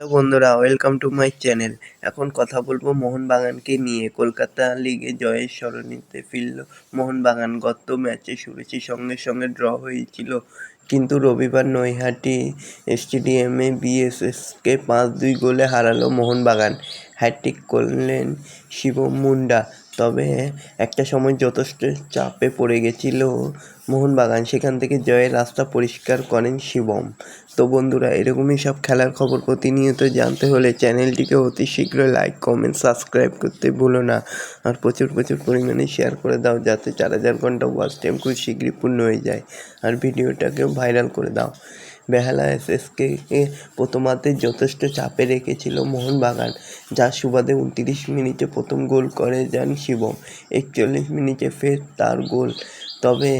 Hello বন্ধুরা, welcome to my channel. এখন কথা বলব মোহনবাগানকে নিয়ে। কলকাতা লিগে জয়ের স্মরণীতে ফিরল মোহনবাগান। গত ম্যাচে শুরুছি সঙ্গে সঙ্গে ড্র হয়েছিল। কিন্তু রবিবার নৈহাটি স্টেডিয়ামে বিএসএসকে পাঁচ দুই গোলে হারালো মোহনবাগান। হ্যাট্রিক করলেন শিবম মুন্ডা। তবে একটা সময় যথেষ্ট চাপে পড়ে গেছিল মোহনবাগান। সেখান থেকে জয়ের রাস্তা পরিষ্কার করেন শিবম। তো বন্ধুরা, এরকমই সব খেলার খবর প্রতিনিয়ত জানতে হলে চ্যানেলটিকে অতি শীঘ্রই লাইক, কমেন্ট, সাবস্ক্রাইব করতে ভুলো না। আর প্রচুর প্রচুর পরিমাণে শেয়ার করে দাও যাতে চার হাজার ঘণ্টা ওয়াচ টাইম খুব শীঘ্রই পূর্ণ হয়ে যায়। আর ভিডিওটাকেও ভাইরাল করে দাও। বেহালা এসএসকে প্রথমার্ধে যথেষ্ট চাপে রেখেছিল মোহনবাগান যার সুবাদে উনত্রিশ মিনিটে প্রথম গোল করে যান শিবম। একচল্লিশ মিনিটে ফের তার গোল। তবে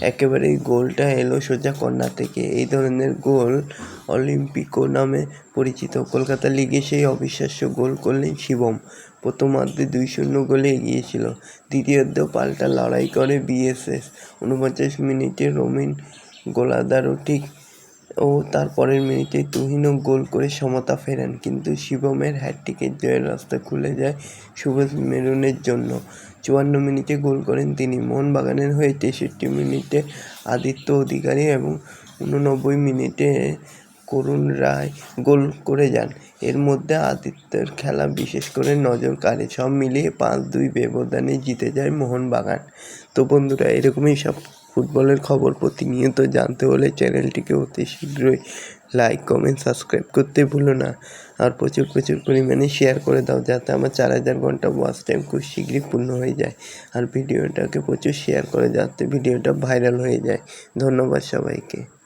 একেবারে গোলটা এলো সোজা কর্নার থেকে। এই ধরনের গোল অলিম্পিকো নামে পরিচিত। কলকাতা লিগে সেই অবিশ্বাস্য গোল করলেন শিবম। প্রথমার্ধে দুই শূন্য গোলে এগিয়েছিল। দ্বিতীয়ার্ধেও পাল্টা লড়াই করে বিএসএস। উনপঞ্চাশ মিনিটে রমিন গোলাদারও ঠিক ও তার পরের মিনিটে তুহিনও গোল করে সমতা ফেরান, কিন্তু শিবমের হ্যাটট্রিকের জয়ের রাস্তা খুলে যায় সুভাষ মেরুনের জন্য। চুয়ান্ন মিনিটে গোল করেন তিনি। মোহনবাগানের হয়ে তেষট্টি মিনিটে আদিত্য অধিকারী এবং উননব্বই মিনিটে করুণ রায় গোল করে যান। এর মধ্যে আদিত্যের খেলা বিশেষ করে নজর কাড়ে। সব মিলিয়ে পাঁচ দুই ব্যবধানে জিতে যায় মোহনবাগান। তো বন্ধুরা, এরকমই সব ফুটবলের খবর প্রতিনিয়ত জানতে হলে চ্যানেলটিকে অতি শীঘ্রই লাইক, কমেন্ট, সাবস্ক্রাইব করতে ভুলো না। আর প্রচুর প্রচুর পরিমাণে শেয়ার করে দাও যাতে আমার চার হাজার ঘণ্টা ওয়াচ টাইম খুব শীঘ্রই পূর্ণ হয়ে যায়। আর ভিডিওটাকে প্রচুর শেয়ার করে যাতে ভিডিওটা ভাইরাল হয়ে যায়। ধন্যবাদ সবাইকে।